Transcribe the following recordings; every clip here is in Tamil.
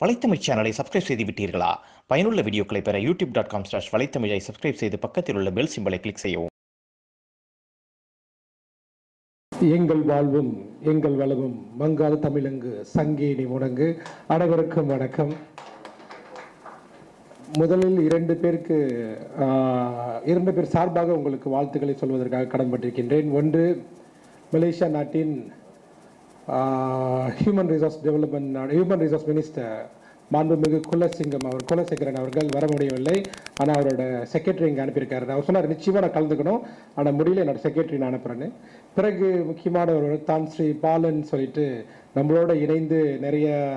வலைத்தமிழ் சேனலை சப்ஸ்கிரைப் செய்து விட்டீர்களா? பயனுள்ள வீடியோக்களை பெற யூடியூப் டாட் காம் ஸ்லாஷ் வலைத்தமிழை சப்ஸ்கிரைப் செய்து பக்கத்தில் உள்ள பெல் சிம்பலை கிளிக் செய்யவும். எங்கள் வாழ்வும் எங்கள் வளமும் வங்காள தமிழங்கு சங்கேனி முடங்கு. அனைவருக்கும் வணக்கம். முதலில் இரண்டு பேருக்கு ஆஹ், இரண்டு பேர் சார்பாக உங்களுக்கு வாழ்த்துக்களை சொல்வதற்காக கடன்பட்டிருக்கின்றேன். ஒன்று மலேசியா நாட்டின் human resource development human resource minister மாண்புமிகு குலசிங்கம் அவர் குலசேகரன் அவர்கள் வர முடியவில்லை. ஆனால் அவரோட செக்ரட்டரி இங்கே அனுப்பியிருக்காரு. அவர் சொன்னார் நிச்சயமாக நான் கலந்துக்கணும். ஆனால் முடியல என்னோட செக்ரட்டரி நான் அனுப்புகிறேன்னு பிறகு முக்கியமான ஒரு தான் ஸ்ரீ பாலன் சொல்லிட்டு நம்மளோட இணைந்து நிறைய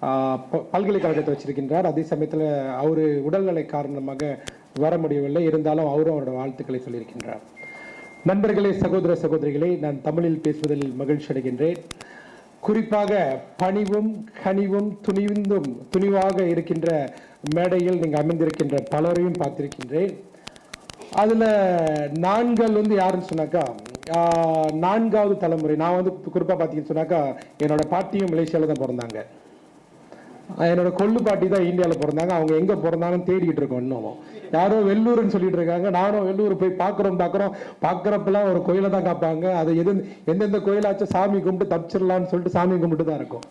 ப- பல்கலைக்கழகத்தை வச்சிருக்கின்றார். அதே சமயத்தில் அவர் உடல்நிலை காரணமாக வர முடியவில்லை. இருந்தாலும் அவரும் அவரோட வாழ்த்துக்களை சொல்லியிருக்கின்றார். நண்பர்களே சகோதர சகோதரிகளை நான் தமிழில் பேசுவதில் மகிழ்ச்சி அடைகின்றேன். குறிப்பாக பணிவும் கனிவும் துணிந்தும் துணிவாக இருக்கின்ற மேடையில் நீங்கள் அமைந்திருக்கின்ற பலரையும் பார்த்திருக்கின்றேன். அதில் நான்கள் வந்து யாருன்னு சொன்னாக்கா நான்காவது தலைமுறை. நான் வந்து குறிப்பாக பார்த்தீங்கன்னு சொன்னாக்கா என்னோட பாட்டியும் மலேசியாவில் தான் பிறந்தாங்க. என்னோட கொள்ளு பாட்டி தான் இந்தியாவில் பிறந்தாங்க. அவங்க எங்கே பிறந்தாங்கன்னு தேடிக்கிட்டு இருக்கோம் இன்னும். யாரோ வெள்ளூர்னு சொல்லிட்டு இருக்காங்க. நானும் வெள்ளூர் போய் பார்க்குறோம் பார்க்குறோம். பார்க்குறப்பெல்லாம் ஒரு கோயிலை தான் காப்பாங்க. அது எது எந்தெந்த கோயிலாச்சும் சாமி கும்பிட்டு தப்பிச்சிடலாம்னு சொல்லிட்டு சாமி கும்பிட்டு தான் இருக்கும்.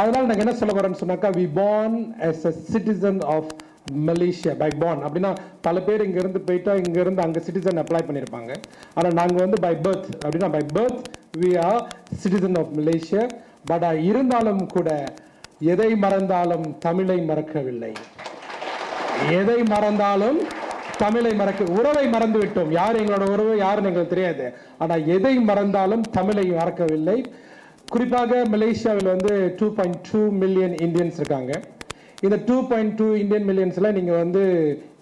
அதனால நாங்கள் என்ன சொல்ல வரேன்னு சொன்னாக்கா we born as citizen of Malaysia by born அப்படின்னா பல பேர் இங்க இருந்து போயிட்டா இங்க இருந்து அங்க சிட்டிசன் அப்ளை பண்ணியிருப்பாங்க. ஆனால் நாங்கள் வந்து பை பர்த் அப்படின்னா by birth we are citizen of Malaysia but இருந்தாலும் கூட எதை மறந்தாலும் தமிழை மறக்கவில்லை. எதை மறந்தாலும் தமிழை மறக்க உறவை மறந்து விட்டோம் யார் எங்களோட உறவு யாருன்னு எங்களுக்கு தெரியாது. ஆனா எதை மறந்தாலும் தமிழை மறக்கவில்லை. குறிப்பாக மலேசியாவில் வந்து two point two million Indians இருக்காங்க. இந்த டூ பாயிண்ட் டூ இந்தியன் மில்லியன்ஸ்ல நீங்க வந்து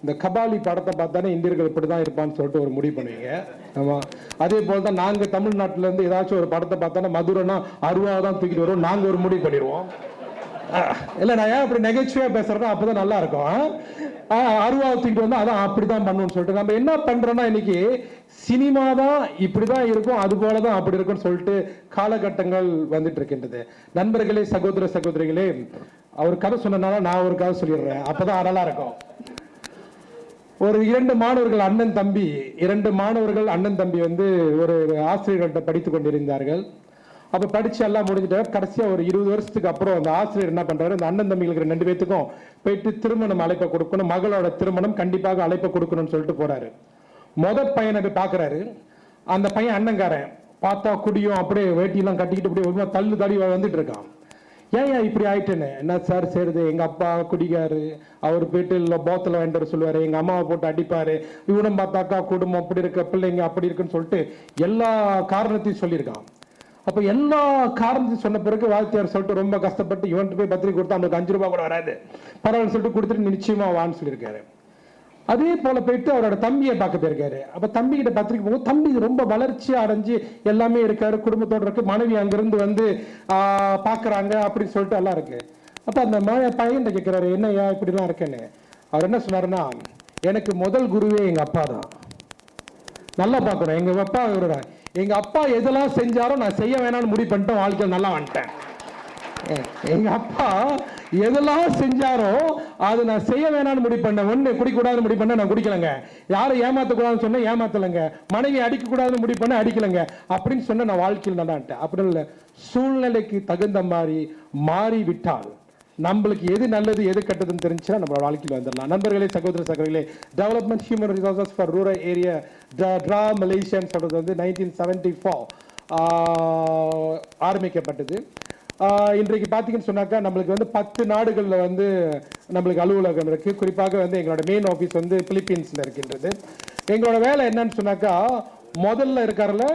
இந்த கபாலி படத்தை பார்த்தானே இந்தியர்கள் இப்படி தான் இருப்பான்னு சொல்லிட்டு ஒரு முடிவு பண்ணுவீங்க. ஆமா. அதே போல் தான் நாங்க தமிழ்நாட்டுல இருந்து ஏதாச்சும் ஒரு படத்தை பார்த்தானே மதுரைனா அருவா தான் தூக்கிட்டு வருவோம். நாங்க ஒரு முடிவு பண்ணிடுவோம். இல்ல நான் ஏன் அப்படி நெகச்சுவா அப்போ தான் நல்லா இருக்கும் ஆஹ் அருவா தூக்கிட்டு வந்து அதான் அப்படிதான் பண்ணணும்னு சொல்லிட்டு நம்ம என்ன பண்ணுறோன்னா இன்னைக்கு சினிமா தான் இப்படிதான் இருக்கும் அது போலதான் அப்படி இருக்கும்னு சொல்லிட்டு காலகட்டங்கள் வந்துட்டு இருக்கின்றது. நண்பர்களே சகோதர சகோதரிகளே அவர் கதை சொன்னதுனால நான் ஒரு கதை சொல்லிடுறேன். அப்பதான் நல்லா இருக்கும் ஒரு இரண்டு மாணவர்கள் அண்ணன் தம்பி இரண்டு மாணவர்கள் அண்ணன் தம்பி வந்து ஒரு ஆசிரியர்கள்ட்ட படித்து கொண்டிருந்தார்கள். அப்ப படிச்சு எல்லாம் முடிஞ்சிட்டு கடைசியா ஒரு இருபது வருஷத்துக்கு அப்புறம் அந்த ஆசிரியர் என்ன பண்றாரு? அந்த அண்ணன் தம்பிகளுக்கு ரெண்டு பேத்துக்கும் போயிட்டு திருமணம் அழைப்பை கொடுக்கணும் மகளோட திருமணம் கண்டிப்பாக அழைப்பை கொடுக்கணும்னு சொல்லிட்டு போறாரு. முத பையனை போய் பாக்குறாரு. அந்த பையன் அண்ணங்காரன். பார்த்தா குடியும் அப்படியே வேட்டியெல்லாம் கட்டிக்கிட்டு அப்படியே ஒரு தள்ளு தடி வந்துட்டு இருக்கான். ஏன் ஏன் இப்படி ஆயிட்டேன்னு? என்ன சார் சேருது எங்க அப்பா குடிக்காரு. அவர் போயிட்டு இல்லை போத்தல வேண்டர் சொல்லுவாரு. எங்க அம்மாவை போட்டு அடிப்பாரு. இவனும் பார்த்தாக்கா குடும்பம் அப்படி இருக்க பிள்ளைங்க அப்படி இருக்குன்னு சொல்லிட்டு எல்லா காரணத்தையும் சொல்லியிருக்கான். அப்போ எல்லா காரணத்தையும் சொன்ன பிறகு வாழ்த்தியார் சொல்லிட்டு ரொம்ப கஷ்டப்பட்டு இவன்ட்டு போய் பத்திரிக்கை கொடுத்தா அவனுக்கு அஞ்சு ரூபாய் கூட வராது. பரவாயில்ல சொல்லிட்டு கொடுத்துட்டு நிச்சயமா வான்னு சொல்லியிருக்காரு. அதே போல போயிட்டு அவரோட தம்பியை பார்க்க போயிருக்காரு. அப்போ தம்பி கிட்ட பத்திரிக்கை போகும் தம்பி ரொம்ப வளர்ச்சி அடைஞ்சு எல்லாமே இருக்காரு குடும்பத்தோட இருக்கு மனைவி அங்கிருந்து வந்து பார்க்குறாங்க அப்படின்னு சொல்லிட்டு எல்லாம் இருக்கு. அப்போ அந்த மழை பையன் கேட்குறாரு என்ன ஏன் இப்படிலாம் இருக்கேன்னு. அவர் என்ன சொன்னாருன்னா எனக்கு முதல் குருவே எங்கள் அப்பா தான். நல்லா பார்க்கணும். எங்கள் அப்பா இவருதான் எங்கள் அப்பா எதெல்லாம் செஞ்சாரோ நான் செய்ய வேணாம்னு முடிவு பண்ணிட்டேன் வாழ்க்கையில் நல்லா வந்துட்டேன். எங்கள் அப்பா எதெல்லாம் செஞ்சாரோ அது நான் செய்ய வேணாம்னு முடிவு பண்ணேன். ஒன்று குடிக்கூடாதுன்னு முடிவு பண்ண நான் குடிக்கலங்க. யாரும் ஏமாற்றக்கூடாதுன்னு சொன்னேன் ஏமாத்தலைங்க. மனைவி அடிக்கக்கூடாதுன்னு முடிவு பண்ண அடிக்கலைங்க. அப்படின்னு சொன்ன நான் வாழ்க்கையில் நல்லான்ட்டேன். அப்படி இல்லை சூழ்நிலைக்கு தகுந்த மாதிரி மாறிவிட்டால் நம்மளுக்கு எது நல்லது எது கெட்டதுன்னு தெரிஞ்சுன்னா நம்ம வாழ்க்கையில் வந்துடலாம். நண்பர்களே சகோதர சகோதரிகளே development human resources for rural area DHRRA மலேசியான்னு சொல்கிறது வந்து நைன்டீன் செவன்டி ஃபோர் ஆரம்பிக்கப்பட்டது. இன்றைக்கு பார்த்தீங்கன்னு சொன்னாக்கா நம்மளுக்கு வந்து பத்து நாடுகளில் வந்து நம்மளுக்கு அலுவலகம் இருக்குது குறிப்பாக வந்து எங்களோட மெயின் ஆஃபீஸ் வந்து பிலிப்பீன்ஸில் இருக்கின்றது. எங்களோட வேலை என்னன்னு சொன்னாக்கா முதல்ல இருக்காருல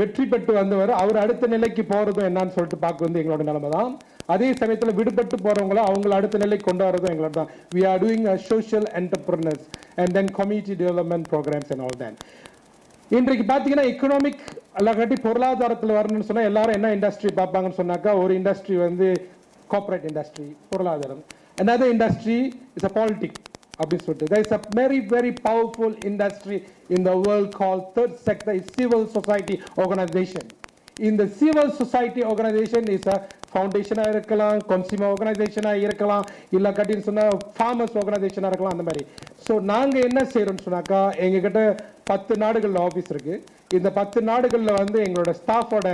வெற்றி பெற்று வந்தவர் அவர் அடுத்த நிலைக்கு போகிறதும் என்னன்னு சொல்லிட்டு பார்க்க வந்து எங்களோட நிலைமை தான் அதே சமயத்தில் விடுபட்டு போறவங்கள அவங்கள அடுத்த நிலை கொண்டு வரதும் எங்களோட தான். We are doing a social entrepreneurs and then community development programs and all then இன்றைக்கு பார்த்தீங்கன்னா எக்கனாமிக் அல்லாட்டி பொருளாதாரத்தில் வரணும்னு சொன்னால் எல்லாரும் என்ன இண்டஸ்ட்ரி பார்ப்பாங்கன்னு சொன்னாக்கா ஒரு இண்டஸ்ட்ரி வந்து கார்ப்பரேட் இண்டஸ்ட்ரி பொருளாதாரம். Another industry is a politics அப்படின்னு சொல்லிட்டு. There is a very very powerful industry in the world called third sector is civil society organization. In the civil society organization is a ஃபவுண்டேஷனாக இருக்கலாம் கன்சியூமர் ஆர்கனைசேஷனாக இருக்கலாம் இல்லை கட்டின்னு சொன்னால் ஃபார்மர்ஸ் ஆர்கனைசேஷனாக இருக்கலாம் அந்த மாதிரி. ஸோ நாங்கள் என்ன செய்கிறோம்னு சொன்னாக்கா எங்ககிட்ட பத்து நாடுகளில் ஆஃபீஸ் இருக்குது இந்த பத்து நாடுகளில் வந்து எங்களோட ஸ்டாஃபோட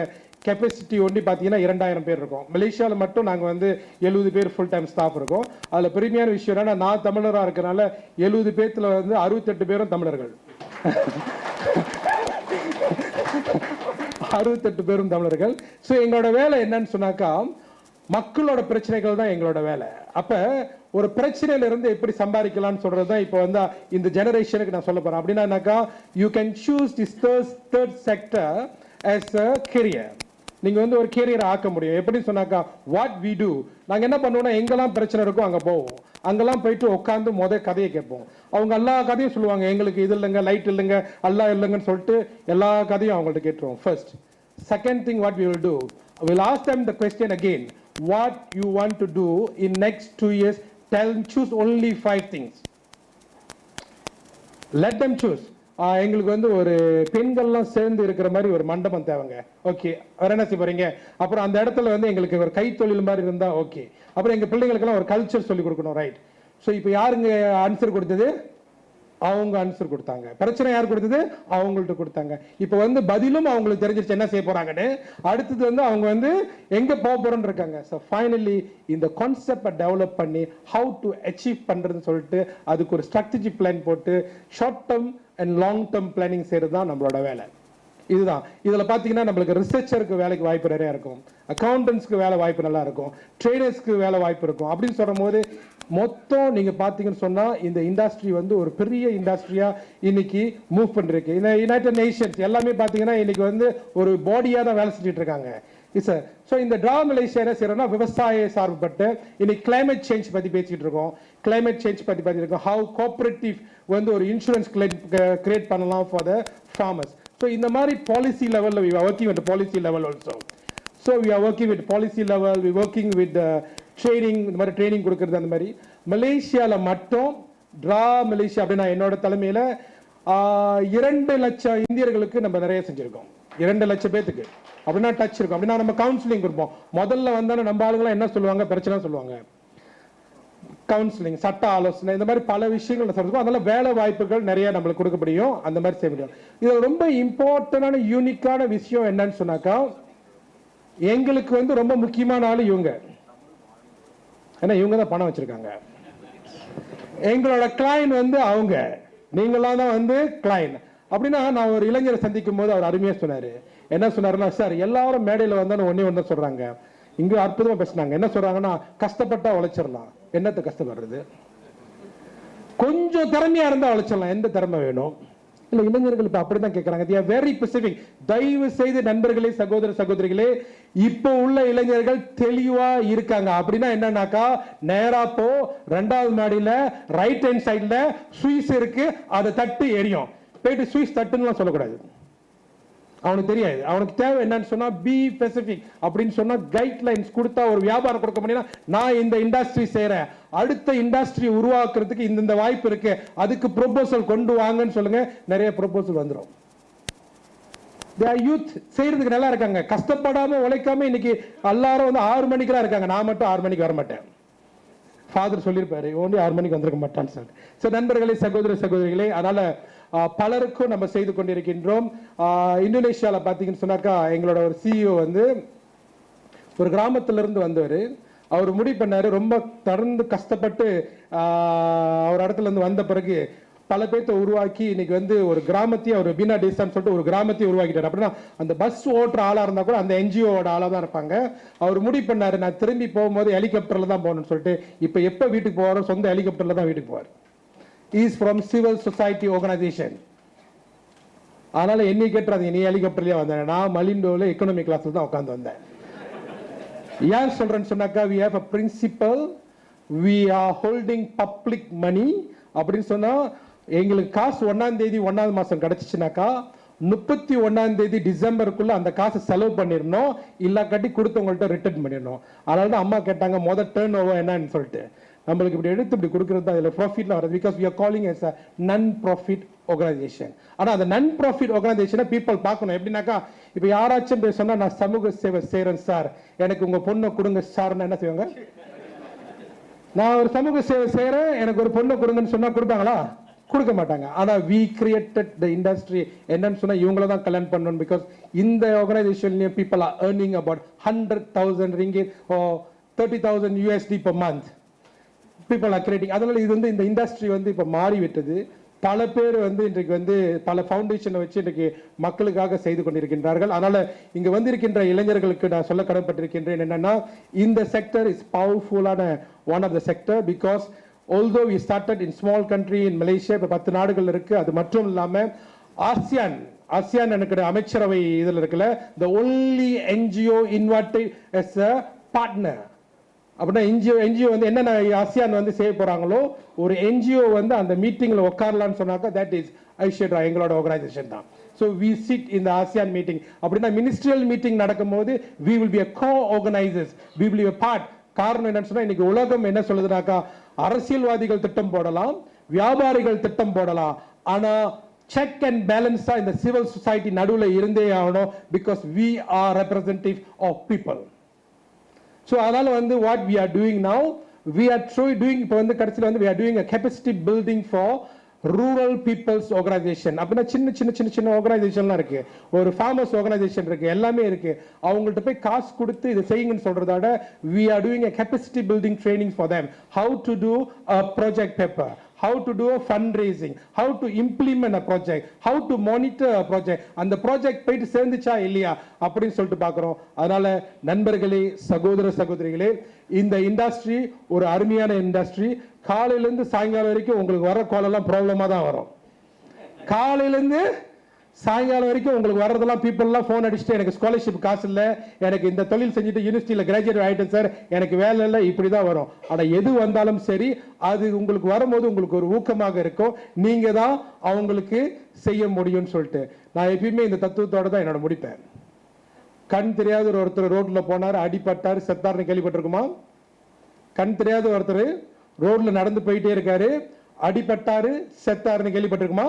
கெப்பாசிட்டி ஒண்டி பார்த்தீங்கன்னா இரண்டாயிரம் பேர் இருக்கும். மலேசியாவில் மட்டும் நாங்கள் வந்து எழுபது பேர் ஃபுல் டைம் ஸ்டாஃப் இருக்கோம். அதில் பெருமையான விஷயம் என்னன்னா நான் தமிழராக இருக்கனால எழுபது பேர்த்தில் வந்து அறுபத்தெட்டு பேரும் தமிழர்கள். அறுபத்தெட்டு பேரும் தமிழர்கள். ஸோ எங்களோட வேலை என்னன்னு சொன்னாக்கா மக்களோட பிரச்சனைகள் தான் எங்களோட வேலை. அப்போ ஒரு பிரச்சனையில இருந்து எப்படி சம்பாதிக்கலாம்னு சொல்றது தான் இப்போ வந்து இந்த ஜெனரேஷனுக்கு நான் சொல்ல போறேன். அப்படின்னாக்கா you can choose this third sector as a career நீங்க வந்து ஒரு கேரியரை ஆக்க முடியும். எப்படின்னு சொன்னாக்கா வாட் வி டூ நாங்க என்ன பண்ணுவோம்னா எங்கெல்லாம் பிரச்சனை இருக்கோ அங்க போவோம். அங்கெல்லாம் போயிட்டு உட்காந்து மொதல் கதையை கேட்போம். அவங்க எல்லா கதையும் சொல்லுவாங்க. எங்களுக்கு இது இல்லைங்க லைட் இல்லைங்க அல்லா இல்லைங்கன்னு சொல்லிட்டு எல்லா கதையும் அவங்கள்ட்ட கேட்டுருவோம். First second thing what we will do will ask time the question again what you want to do in next two years tell choose only five things let them choose எங்களுக்கு வந்து ஒரு பெண்கள்லாம் சேர்ந்து இருக்கிற மாதிரி ஒரு மண்டபம் தேவைங்க. ஓகே வேற என்ன செய்ய போறீங்க? அப்புறம் அந்த இடத்துல வந்து எங்களுக்கு ஒரு கைத்தொழில் மாதிரி இருந்தா ஓகே அப்புறம் எங்க பிள்ளைங்களுக்கெல்லாம் ஒரு கல்ச்சர் சொல்லி கொடுக்கணும் ரைட் ஸோ இப்போ யாருங்க ஆன்சர் கொடுத்தது? அவங்க ஆன்சர் கொடுத்தாங்க. பிரச்சனை யார் கொடுத்தது? அவங்கள்ட்ட கொடுத்தாங்க. இப்போ வந்து பதிலும் அவங்களுக்கு தெரிஞ்சிருச்சு என்ன செய்ய போறாங்கன்னு. அடுத்தது வந்து அவங்க வந்து எங்க போக போறோம்னு இருக்காங்க. ஸோ ஃபைனலி இந்த கான்செப்டை டெவலப் பண்ணி ஹவு டு அச்சீவ் பண்றதுன்னு சொல்லிட்டு அதுக்கு ஒரு ஸ்ட்ராட்டஜி பிளான் போட்டு short term and long term planning செய்யறது தான் நம்மளோட வேலை. இதுதான். இதில் பார்த்தீங்கன்னா நம்மளுக்கு ரிசர்ச்சருக்கு வேலைக்கு வாய்ப்பு நிறையா இருக்கும். அக்கௌண்டன்ஸ்க்கு வேலை வாய்ப்பு நல்லா இருக்கும். ட்ரேடர்ஸ்க்கு வேலை வாய்ப்பு இருக்கும். அப்படின்னு சொல்லும் போது மொத்தம் நீங்க பாத்தீங்கன்னு சொன்னா இந்த இண்டஸ்ட்ரி வந்து ஒரு பெரிய இண்டஸ்ட்ரியா இன்னைக்கு மூவ் பண்ணிருக்கு. இந்த யுனைடெட் நேஷன்ஸ் எல்லாமே பாத்தீங்கன்னா இன்னைக்கு வந்து ஒரு பாடியா தான் வேலை செஞ்சுட்டு இருக்காங்க. சார் ஸோ இந்த டிரா மலேசியா என்ன செய்யறோம்னா விவசாய சார்புப்பட்டு இன்னைக்கு கிளைமேட் சேஞ்ச் பத்தி பேசிட்டு இருக்கோம். கிளைமேட் சேஞ்ச் பத்தி பேசிட்டு ஹவு கோஆபரேட்டிவ் வந்து ஒரு இன்சூரன்ஸ் கிரியேட் பண்ணலாம் ஃபார் த ஃபார்மர்ஸ் ஸோ இந்த மாதிரி பாலிசி லெவலில் we working with policy level also so we are working with policy level we working with training இந்த மாதிரி ட்ரைனிங் கொடுக்கறது அந்த மாதிரி. மலேசியாவில் மட்டும் ட்ரா மலேசியா அப்படின்னா என்னோட தலைமையில் இரண்டு லட்சம் இந்தியர்களுக்கு நம்ம நிறைய செஞ்சுருக்கோம். இரண்டு லட்சம் பேத்துக்கு. அப்படின்னா டச் இருக்கும். அப்படின்னா நம்ம கவுன்சிலிங் கொடுப்போம். முதல்ல வந்தாலும் நம்ம ஆளுங்களாம் என்ன சொல்லுவாங்க? பிரச்சனை சொல்லுவாங்க. கவுன்சிலிங் சட்ட ஆலோசனை இந்த மாதிரி பல விஷயங்கள் சொல்லிருக்கோம் அதனால வேலை வாய்ப்புகள் நிறைய நம்மளுக்கு கொடுக்க முடியும். அந்த மாதிரி செய்ய முடியும். இது ரொம்ப இம்பார்ட்டன்டான யூனிக்கான விஷயம் என்னன்னு சொன்னாக்கா எங்களுக்கு வந்து ரொம்ப முக்கியமான ஆள் இவங்க. ஏன்னா இவங்க தான் பணம் வச்சிருக்காங்க. எங்களோட கிளைன் வந்து அவங்க. நீங்களாம் தான் வந்து கிளைன் அப்படின்னா நான் ஒரு இளைஞரை சந்திக்கும் போது அவர் அருமையா சொன்னாரு. என்ன சொன்னாருன்னா சார் எல்லாரும் மேடையில வந்தாலும் ஒன்னே ஒன்று சொல்றாங்க. இங்க அற்புதமா பேசுனாங்க. என்ன சொல்றாங்கன்னா கஷ்டப்பட்டா உழைச்சிடலாம். என்னத்தை கஷ்டப்படுறது? கொஞ்சம் திறமையா இருந்தா உழைச்சிடலாம். எந்த திறமை வேணும்? இல்லை இளைஞர்கள் அப்படி அப்படிதான் கேட்கறாங்க they are very தயவு செய்து நண்பர்களே சகோதர சகோதரிகளே இப்போ உள்ள இளைஞர்கள் தெளிவா இருக்காங்க. அப்படின்னா என்னன்னாக்கா நேராக போ ரெண்டாவது மாடியில் ரைட் ஹேண்ட் சைடுல சுவிஸ் இருக்கு அதை தட்டு எரியும் போயிட்டு சுவிஸ் தட்டுன்னு சொல்லக்கூடாது. அவனுக்கு தெரியாது. அவனுக்கு தேவை என்னன்னு சொன்னா பி பெசிபிக் அப்படின்னு சொன்னா கைட்லைன்ஸ் கொடுத்தா ஒரு வியாபாரம் கொடுக்க முடியும்னா நான் இந்த இண்டஸ்ட்ரி செய்யறேன் அடுத்த இண்டஸ்ட்ரி உருவாக்குறதுக்கு இந்தந்த வாய்ப்பு இருக்கு. அதுக்கு ப்ரொபோசல் கொண்டு வாங்கன்னு சொல்லுங்க. நிறைய ப்ரொபோசல் வந்துடும் யூத் செய்யறதுக்கு நல்லா இருக்காங்க. கஷ்டப்படாம உழைக்காம இன்னைக்கு எல்லாரும் வந்து ஆறு மணிக்கெல்லாம் இருக்காங்க. நான் மட்டும் ஆறு மணிக்கு வர மாட்டேன். ஃபாதர் சொல்லியிருப்பாரு ஓன்லி ஆறு மணிக்கு வந்திருக்க மாட்டான்னு சொல்லிட்டு. ஸோ நண்பர்களே சகோதர சகோதரிகளே அதனால பலருக்கும் நம்ம செய்து கொண்டிருக்கின்றோம். இந்தோனேஷியாவில் பார்த்தீங்கன்னு சொன்னாக்கா எங்களோட ஒரு சிஇஓ வந்து ஒரு கிராமத்துல இருந்து வந்தவர். அவர் முடிவு பண்ணார் ரொம்ப தொடர்ந்து கஷ்டப்பட்டு அவர் இடத்துலேருந்து வந்த பிறகு பல பேர்த்த உருவாக்கி இன்னைக்கு வந்து ஒரு கிராமத்தையும் அவர் பீனா டேசான்னு சொல்லிட்டு ஒரு கிராமத்தையும் உருவாக்கிட்டார். அப்படின்னா அந்த பஸ் ஓட்டுற ஆளாக இருந்தால் கூட அந்த என்ஜிஓட ஆளாக தான் இருப்பாங்க. அவர் முடிவு பண்ணாரு நான் திரும்பி போகும்போது ஹெலிகாப்டர்ல தான் போகணும்னு சொல்லிட்டு இப்போ எப்போ வீட்டுக்கு போவாரோ சொந்த ஹெலிகாப்டரில் தான் வீட்டுக்கு போவார். Is from civil society organisation அதனால என்னை கேட்டுறாதீங்க நீ ஹெலிகாப்டர்லயே வந்தேன். நான் மலிண்டோவில் எக்கனாமிக் கிளாஸ்ல தான் உட்காந்து வந்தேன். ஏன் சொல்றேன்னு சொன்னாக்கா we have a principle we are holding public money அப்படின்னு சொன்னா எங்களுக்கு காசு ஒன்னாம் தேதி ஒன்னாவது மாசம் கிடைச்சிச்சுனாக்கா முப்பத்தி ஒன்னாம் தேதி டிசம்பருக்குள்ள அந்த காசை செலவு பண்ணிடணும். இல்ல கட்டி கொடுத்தவங்கள்ட்ட ரிட்டர்ன் பண்ணிடணும். அதனால தான் அம்மா கேட்டாங்க மொதல் டேர்ன் ஓவர் என்னன்னு சொல்லிட்டு. நம்மளுக்கு இப்படி எடுத்து இப்படி கொடுக்கறது தான் இதில் ப்ராஃபிட்லாம் வருது because we are calling as a non profit organisation ஆனால் அந்த நன் ப்ராஃபிட் ஆர்கனைசேஷனை பீப்புள் பார்க்கணும். எப்படின்னாக்கா இப்போ யாராச்சும் போய் சொன்னால் நான் சமூக சேவை செய்கிறேன் சார் எனக்கு உங்கள் பொண்ணை கொடுங்க சார்னா என்ன செய்வாங்க? நான் ஒரு சமூக சேவை செய்கிறேன் எனக்கு ஒரு பொண்ணை கொடுங்கன்னு சொன்னால் கொடுப்பாங்களா? கொடுக்க மாட்டாங்க. ஆனால் வி கிரியேட்டட் த இண்டஸ்ட்ரி என்னன்னு சொன்னால் இவங்கள தான் கல்யாணம் பண்ணணும். பிகாஸ் இந்த ஆர்கனைசேஷன்லேயும் people are earning about hundred thousand ringgit or thirty thousand USD per month people are creating அதனால இது வந்து இந்த இண்டஸ்ட்ரி வந்து இப்போ மாறிவிட்டது. பல பேர் வந்து இன்றைக்கு வந்து பல ஃபவுண்டேஷனை வச்சு இன்றைக்கு மக்களுக்காக செய்து கொண்டிருக்கின்றார்கள். அதனால் இங்கே வந்திருக்கின்ற இளைஞர்களுக்கு நான் சொல்ல கடன்பட்டிருக்கின்றேன் என்னென்னா இந்த செக்டர் இஸ் பவர்ஃபுல்லான one of the sector because although we started in small country in Malaysia இப்போ பத்து நாடுகள் இருக்குது அது மட்டும் இல்லாமல் ஆசியான் ஆசியான் எனக்கு அமைச்சரவை இதில் இருக்குல்ல the only NGO invited as a partner அப்படின்னா என்ஜிஓ என்ஜிஓ வந்து என்னென்ன ஆசியான் வந்து செய்ய போகிறாங்களோ ஒரு என்ஜிஓ வந்து அந்த மீட்டிங்கில் உட்காரலாம்னு சொன்னாக்கா தட் இஸ் ஐஷேட்ரா எங்களோட ஆர்கனைசேஷன் தான். ஸோ வி சிட் இந்த ஆசியான் மீட்டிங் அப்படின்னா மினிஸ்ட்ரியல் மீட்டிங் நடக்கும்போது we will be a co organisers we will be part காரணம் என்னன்னு சொன்னால் இன்னைக்கு உலகம் என்ன சொல்லுதுனாக்கா அரசியல்வாதிகள் திட்டம் போடலாம் வியாபாரிகள் திட்டம் போடலாம். ஆனால் செக் அண்ட் பேலன்ஸாக இந்த சிவில் சொசைட்டி நடுவில் இருந்தே ஆகணும் because we are representative of people so அதனால் வந்து what we are doing now we are true doing இப்போ வந்து கடைசியில் வந்து we are doing a capacity building for rural peoples organisation அப்படின்னா சின்ன சின்ன சின்ன சின்ன ஆர்கனைசேஷன்லாம் இருக்கு. ஒரு ஃபார்மர்ஸ் ஆர்கனைசேஷன் இருக்கு. எல்லாமே இருக்கு. அவங்கள்ட்ட போய் காசு கொடுத்து இதை செய்யுங்கன்னு சொல்றத we are doing a capacity building training for them how to do a project paper how to do a fundraising. How to implement a project. How to monitor a project. அந்த ப்ராஜெக்ட் போயிட்டு சேர்ந்துச்சா இல்லையா? அப்படின்னு சொல்லிட்டு பார்க்குறோம். அதனால நண்பர்களே சகோதர சகோதரிகளே இந்த இண்டஸ்ட்ரி ஒரு அருமையான இண்டஸ்ட்ரி காலையிலேருந்து சாயங்காலம் வரைக்கும் உங்களுக்கு வர கோலெல்லாம் ப்ராப்ளமாக தான் வரும். காலையிலேருந்து சாயங்காலம் வரைக்கும் உங்களுக்கு வர்றதெல்லாம் பீப்புளெலாம் ஃபோன் அடிச்சுட்டு எனக்கு ஸ்காலர்ஷிப் காசு இல்லை எனக்கு இந்த தொழில் செஞ்சுட்டு யூனிவர்சிட்டியில் கிராஜுவேட் ஆகிட்டேன் சார் எனக்கு வேலை இல்லை இப்படி தான் வரும். ஆனால் எது வந்தாலும் சரி அது உங்களுக்கு வரும்போது உங்களுக்கு ஒரு ஊக்கமாக இருக்கும். நீங்கள் தான் அவங்களுக்கு செய்ய முடியும்னு சொல்லிட்டு. நான் எப்பயுமே இந்த தத்துவத்தோட தான் என்னோட முடிப்பேன். கண் தெரியாத ஒரு ஒருத்தர் ரோட்டில் போனார் அடிபட்டார் செத்தார்னு கேள்விப்பட்டிருக்குமா? கண் தெரியாத ஒருத்தர் ரோட்டில் நடந்து போயிட்டே இருக்காரு அடிபட்டாரு செத்தாருன்னு கேள்விப்பட்டிருக்குமா?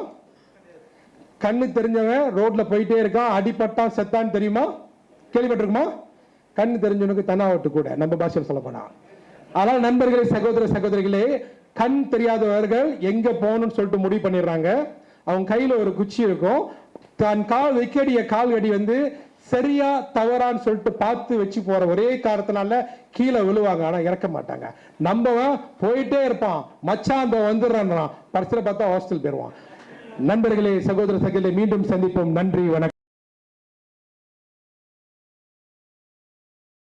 கண்ணு தெரிஞ்சவன் ரோட்ல போயிட்டே இருக்கான் அடிப்பட்டா செத்தான்னு தெரியுமா? கேள்விப்பட்டிருக்குமா? கண்ணு தெரிஞ்சவனுக்கு தனாவட்டு கூட நம்ம பாஷையில் சொல்ல போனா. ஆனால் நண்பர்களே சகோதர சகோதரிகளே கண் தெரியாதவர்கள் எங்க போகணும்னு சொல்லிட்டு முடிவு பண்ணிடுறாங்க. அவங்க கையில ஒரு குச்சி இருக்கும். தன் கால் வைக்கடிய கால் வெடி வந்து சரியா தவறான்னு சொல்லிட்டு பார்த்து வச்சு போற ஒரே காரணத்தினால கீழே விழுவாங்க. ஆனா இறக்க மாட்டாங்க. நம்பவன் போயிட்டே இருப்பான். மச்சான் அந்த வந்துடுறான் பரிசுல பார்த்தா ஹாஸ்டல் போயிருவான். நண்பர்களே சகோதர சகோதரி மீண்டும் சந்திப்போம். நன்றி வணக்கம்.